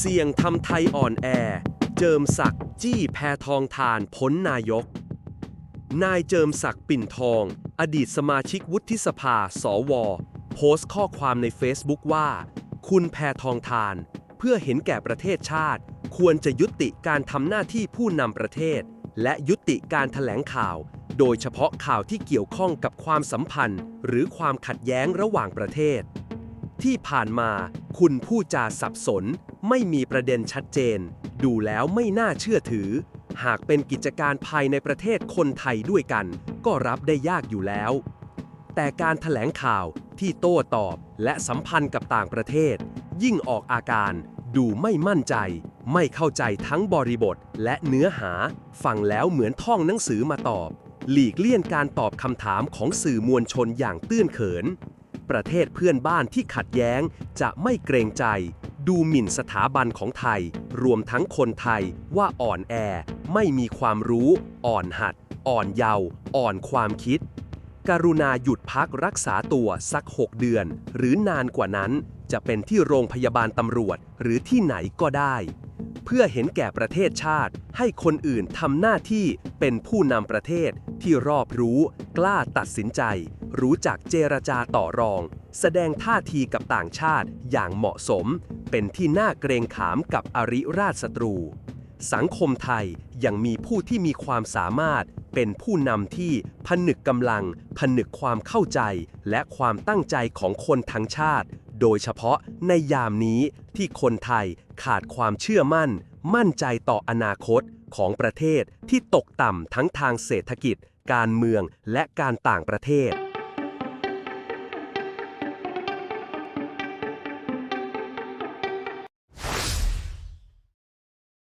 เสี่ยงทำไทยอ่อนแอ เจิมศักดิ์จี้แพทองทานพ้นนายก นายเจิมศักดิ์ปิ่นทอง อดีตสมาชิกวุฒิสภา สว โพสต์ข้อความใน Facebook ว่า คุณแพทองทาน เพื่อเห็นแก่ประเทศชาติ ควรจะยุติการทำหน้าที่ผู้นำประเทศ และยุติการแถลงข่าว โดยเฉพาะข่าวที่เกี่ยวข้องกับความสัมพันธ์ หรือความขัดแย้งระหว่างประเทศ ที่ผ่านมาคุณผู้จาสับสน ไม่มีประเด็นชัดเจน ดูแล้วไม่น่าเชื่อถือ หากเป็นกิจการภายในประเทศคนไทยด้วยกัน ก็รับได้ยากอยู่แล้ว แต่การถแถลงข่าวที่โต้ตอบและสัมพันธ์กับต่างประเทศ ยิ่งออกอาการ ดูไม่มั่นใจ ไม่เข้าใจทั้งบริบทและเนื้อหา ฟังแล้วเหมือนท่องหนังสือมาตอบ หลีกเลี่ยงการตอบคำถามของสื่อมวลชนอย่างตื้นเขิน ประเทศเพื่อนบ้านที่ขัดแย้งจะไม่เกรงใจ ดูหมิ่นสถาบันของไทย รวมทั้งคนไทยว่าอ่อนแอ ไม่มีความรู้ อ่อนหัด อ่อนเยาว์อ่อนความคิด กรุณาหยุดพักรักษาตัวสัก 6 เดือน หรือนานกว่านั้น จะเป็นที่โรงพยาบาลตำรวจหรือที่ไหนก็ได้ เพื่อเห็นแก่ประเทศชาติ ให้คนอื่นทำหน้าที่เป็นผู้นำประเทศที่รอบรู้ กล้าตัดสินใจ รู้จักเจรจาต่อรอง แสดงท่าทีกับต่างชาติอย่างเหมาะสม เป็นที่น่าเกรงขามกับอริราชศัตรู สังคมไทยยังมีผู้ที่มีความสามารถ เป็นผู้นำที่ผนึกกำลัง ผนึกความเข้าใจ และความตั้งใจของคนทั้งชาติ โดยเฉพาะในยามนี้ที่คนไทยขาดความเชื่อมั่น มั่นใจต่ออนาคตของประเทศที่ตกต่ำทั้งทางเศรษฐกิจ การเมืองและการต่างประเทศ